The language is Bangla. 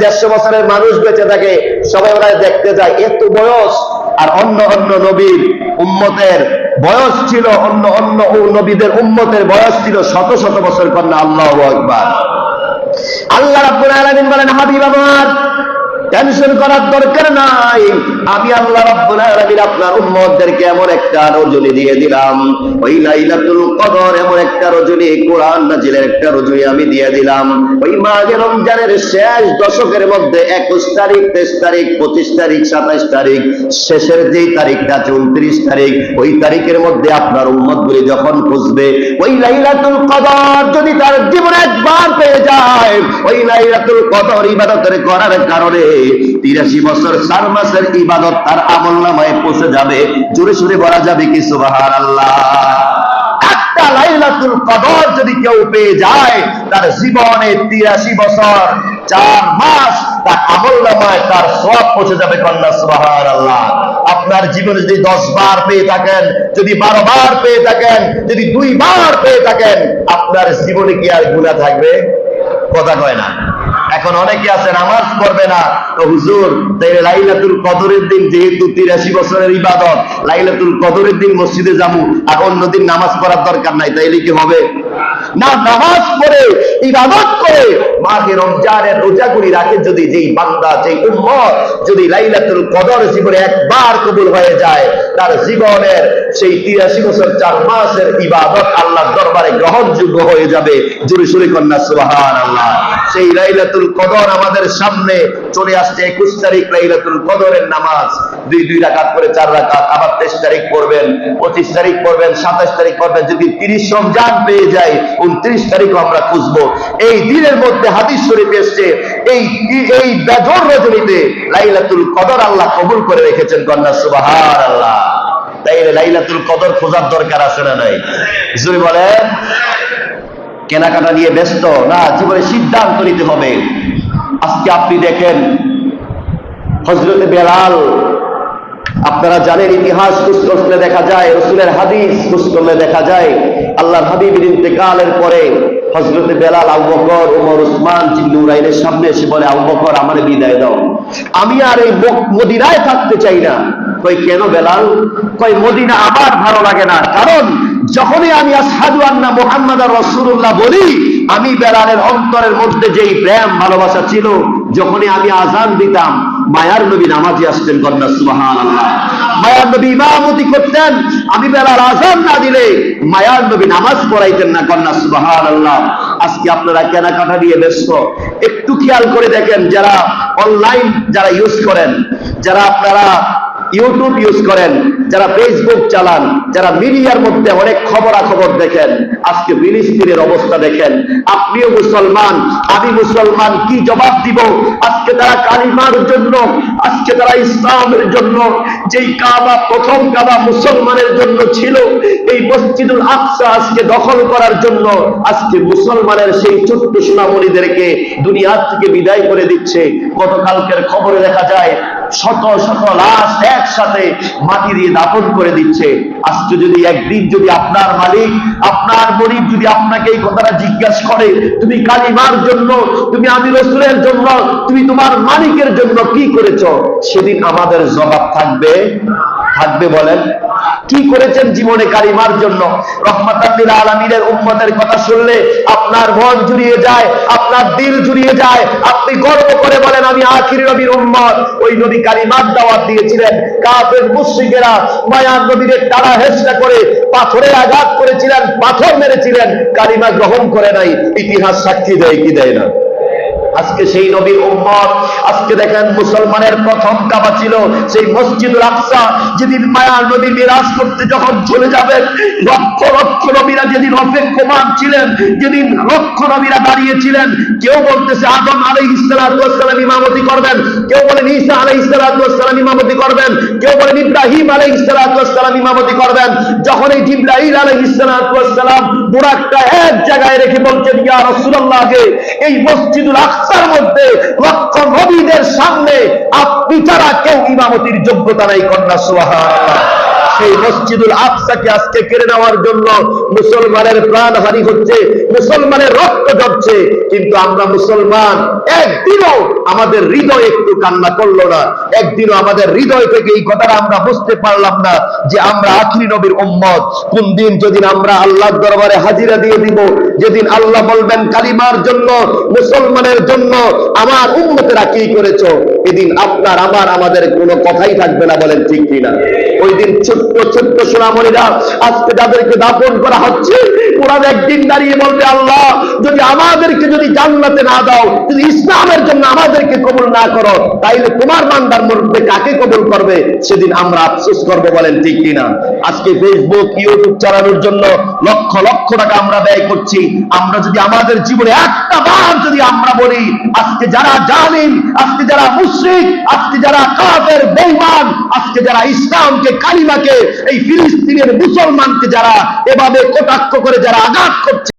দেড়শো বছরের মানুষ বেঁচে থাকে, সবাই ওরা দেখতে যায়। এত বয়স, আর অন্য অন্য নবীর উম্মতের বয়স ছিল, অন্য অন্য নবীদের উম্মতের বয়স ছিল শত শত বছর কন্যা, আল্লাহ আল্লাহ রাব্বুল আলামিন বলেন, হাবিব আমার টেনশন করার দরকার নাই। আমি আল্লাহ রাব্বুল আপনার উম্মতদেরকে এমন একটা রজনী দিয়ে দিলাম। ওই লাইলাতুল কদর এমন একটা রজনী, কোরআন নাজিলের একটা রজনী আমি দিয়ে দিলাম। ওই মাঘে রমজানের শেষ দশকের মধ্যে একুশ তারিখ, তেইশ তারিখ, পঁচিশ তারিখ, সাতাইশ তারিখ, শেষের যেই তারিখটা আছে উনত্রিশ তারিখ, ওই তারিখের মধ্যে আপনার উম্মত গুলি যখন খুঁজবে, ওই লাইলাতুল কদর যদি তার জীবনে একবার পেয়ে যায়, ওই লাইলাতুল কদর ইবাদতের করার কারণে তিরাশি বছর চার মাসের ইবাদত তার আমল নামায় পৌঁছে যাবে। জোরে সুরে বলা যাবে কি সুবাহার আল্লাহ যদি কেউ পেয়ে যায়, তার জীবনে তিরাশি বছর, চার মাস তার তার সব পৌঁছে যাবে কন্যা আল্লাহ আপনার জীবনে যদি দশ বার পেয়ে থাকেন, যদি বারো বার পেয়ে থাকেন, যদি দুই বার পেয়ে থাকেন, আপনার জীবনে কি আর গুণা থাকবে? কথা কয় না। এখন অনেকে আছে, নামাজ পড়বে না। তো হুজুর তাই লাইলাতুল কদরের দিন যেহেতু তিরাশি বছরের ইবাদত, লাইলাতুল কদরের দিন মসজিদে যাব, আর অন্যদিন নামাজ পড়ার দরকার নাই, তাইলে কি হবে? না নামাজ পড়ে, ইবাদত করে মাহে রমজানের রোজাগুলি রাখে যদি যেই বান্দা, যেই উম্মত যদি লাইলাতুল কদর জীবনে একবার কবুল হয়ে যায়, তার জীবনের সেই তিরাশি বছর, চার মাসের ইবাদত আল্লাহর দরবারে গ্রহণযোগ্য হয়ে যাবে। জুরি সুরি কন্যা সুবাহান আল্লাহ সেই লাইলাতুল কদর আমাদের সামনে চলে আসছে একুশ তারিখ লাইলাতুল কদরের নামাজ। দুই দুই রাকাত করে চার রাকাত, আবার তেইশ তারিখ পড়বেন, পঁচিশ তারিখ পড়বেন, সাতাশ তারিখ পড়বেন। যদি তিরিশ রমজান পেয়ে যায় উনত্রিশ তারিখও আমরা খুঁজবো। এই দিনের মধ্যে হাদিস শরীফ এসছে, এই এই বেজর রজনীতে লাইলাতুল কদর আল্লাহ কবুল করে রেখেছেন কন্যা সুবাহার আল্লাহ তাই লাইলাতুল কদর খোঁজার দরকার আছে না নাই? জুরি বলেন। কেনাকাটা নিয়ে ব্যস্ত, না, জীবনে সিদ্ধান্ত নিতে হবে। আজকে আপনি দেখেন হজরতে বেলাল, আপনারা জানেন ইতিহাস খুশ দেখা যায়, রসুলের হাদিস খুশ দেখা যায়, আল্লাহর হাবিবের ইন্তেকালের পরে হজরতে বেলাল আবু বকর ওমর উসমান জিল্লুরাইনের সামনে এসে বলে, আবু বকর, আমার বিদায় দাও। আমি আর এই মদিনায় থাকতে চাই না। কই কেন বেলাল? কই মদিনা আমার ভালো লাগে না। কারণ যখনই আমি আসাদু আন্না মোহাম্মদ রসুল্লাহ বলি আমি বেলালের অন্তরের মধ্যে যেই প্রেম, ভালোবাসা ছিল, যখনই আমি আজান দিতাম, মায়ার নবী নামাজি আসতেন কন্যা আল্লাহ মায়ার নবী ইমামতি করতেন, আমি বেলার আজান না দিলে মায়ার নবী নামাজ পড়াইতেন না কন্যা সুবাহান আল্লাহ আজকে আপনারা কেনাকাটা নিয়ে ব্যস্ত। একটু খেয়াল করে দেখেন, যারা অনলাইন যারা ইউজ করেন, যারা আপনারা ইউটিউব ইউজ করেন, যারা ফেসবুক চালান, যারা মিডিয়ার মধ্যে অনেক খবরাখবর দেখেন, আজকে ফিলিস্তিনের অবস্থা দেখেন। আপনিও মুসলমান, আমি মুসলমান, কি জবাব দিব? আজকে তারা কালিমার জন্য, আজকে তারা ইসলামের জন্য, যেই কাবা, প্রথম কাবা মুসলমানের জন্য ছিল, এই মসজিদুল আকসা আজকে দখল করার জন্য, আজকে মুসলমানের সেই ছোট্ট সোনামণিদেরকে দুনিয়ার থেকে বিদায় করে দিচ্ছে। গতকালকের খবরে দেখা যায় শত শত লাশ একসাথে মাটি দিয়ে দাপন করে দিচ্ছে। আজকে যদি একদিন যদি আপনার মালিক, আপনার গরিব যদি আপনাকে এই কথাটা জিজ্ঞাসা করে, তুমি কালিমার জন্য, তুমি আমি রসুলের জন্য, তুমি তোমার মালিকের জন্য কি করেছ? সেদিন আমাদের জবাব থাকবে থাকবে বলেন। কি করেছেন জীবনে কালিমার জন্য? রহমাতাল্লিল আলমিনের উম্মতের কথা শুনলে আপনার মন জুড়িয়ে যায়, আপনার দিল জুড়িয়ে যায়। আপনি গর্ব করে বলেন, আমি আখির নবীর উম্মত। ওই নবী কালিমার দাওয়াত দিয়েছিলেন। কাফের মুশ্রিকেরা মায়ার নবীর তারা হেসটা করে পাথরে আঘাত করেছিলেন, পাথর মেরেছিলেন। কালিমা গ্রহণ করে নাই, ইতিহাস সাক্ষী দেয় কি দেয় না? আজকে সেই নবীর উম্মত আজকে দেখেন মুসলমানের প্রথম কাবা ছিল সেই মসজিদুল আকসা, যেদিন মায়ার নবী মিরাজ করতে যখন চলে যাবেন, লক্ষ লক্ষ নবীরা যেদিন অপেক্ষমান ছিলেন, যেদিন লক্ষ নবীরা দাঁড়িয়েছিলেন কেউ বলতেছে, আদম আলাই ইসলাম ইমামতি করবেন। কেউ বলেন, ঈসা আলাই ইসলাম ইমামতি করবেন। কেউ বলেন, ইব্রাহিম আলাই ইসলাম ইমামতি করবেন। যখন এই জিব্রাহিম আলাই ইসলাম বুড়াকটা এক জায়গায় রেখে বলছেন, ইয়া রসুল্লাহকে এই মসজিদুল আকসার মধ্যে লক্ষ নবীদের সামনে আপনি ছাড়া কেউ ইমামতির যোগ্যতা নাই কন্যা সুহান সেই মসজিদুল আকসাকে আজকে কেড়ে নেওয়ার জন্য মুসলমানের প্রাণহানি হচ্ছে, মুসলমানের রক্ত ঝরছে কিন্তু আমরা মুসলমান, একদিনও আমাদের হৃদয় একটু কান্না করল না। একদিনও আমাদের হৃদয় থেকে এই কথাটা আমরা বুঝতে পারলাম না যে আমরা আখিরি নবীর উম্মত। কোন দিন যেদিন আমরা আল্লাহর দরবারে হাজিরা দিয়ে দিব, যেদিন আল্লাহ বলবেন কালিমার জন্য, মুসলমানের জন্য আমার উম্মতেরা কি করেছ? এদিন আপনার, আমার, আমাদের কোনো কথাই থাকবে না বলেন ঠিক কিনা। ওই দিন ছোট্ট ছোট্ট সোনামণিরা আজকে যাদেরকে দাপন করা হচ্ছে ওরা একদিন দাঁড়িয়ে বলবে, আল্লাহ, যদি আমাদেরকে যদি জান্নাতে না দাও, যদি ইসলামের জন্য আমাদেরকে কবুল না করো, তাইলে তোমার বান্দার মধ্যে কাকে কবুল করবে? সেদিন আমরা আফসোস করব, বলেন ঠিক কিনা? আজকে ফেসবুক ইউটিউব চালানোর জন্য লক্ষ লক্ষ টাকা আমরা ব্যয় করছি। আমরা যদি আমাদের জীবনে একটা বার যদি আমরা বলি, আজকে যারা জালিম, আজকে যারা মুশরিক, আজকে যারা কাফের, বেঈমান, আজকে যারা ইসলামকে, কালিমাকে, এই ফিলিস্তিনের মুসলমানকে যারা এভাবে কটাক্ষ করে যারা আঘাত করছে।